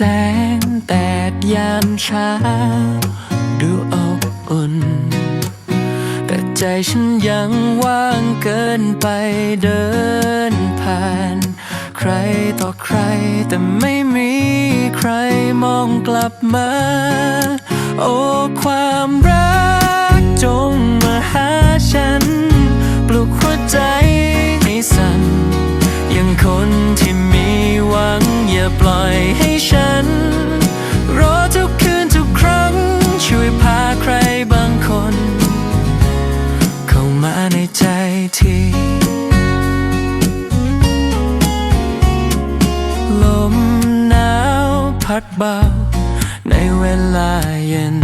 แสงแดดยามเช้า ดูอบอุ่น แต่ใจฉันยังว่างเกินไปเดินผ่าน ใครต่อใครแต่ไม่มีใครมองกลับมา โอ้ความรัก ทีลมหนาวพัดเบา ในเวลาเย็น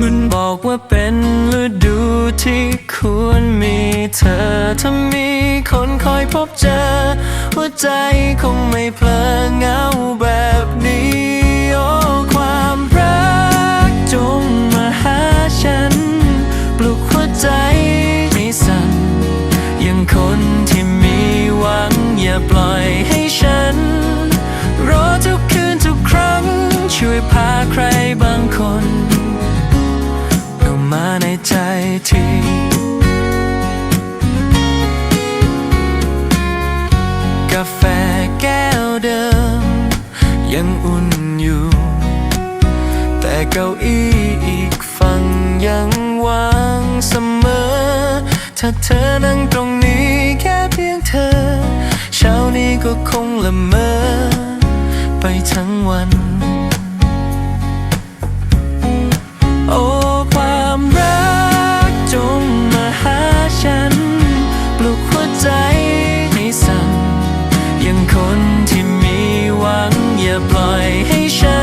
มันบอกว่าเป็นฤดูที่ควรมีเธอ ถ้ามีคนคอยพบเจอ หัวใจคงไม่เพลอเหงาแบบนี้โอ้ความรักจงมาหาฉัน ปลุกหัวใจ ปล่อยให้ฉัน รอทุกคืนทุกครั้ง ช่วยพาใครบางคนเข้ามาในใจทีกาแฟแก้วเดิม ยังอุ่นอยู่ แต่เก้าอี้อีกฝั่งยังว่างเสมอ ถ้าเธอนั่งตรง ละเมอไปทั้งวัน โอ้ความรักจงมาหาฉัน ปลุกหัวใจให้สั่นยังคนที่มีหวังอย่าปล่อยให้ฉัน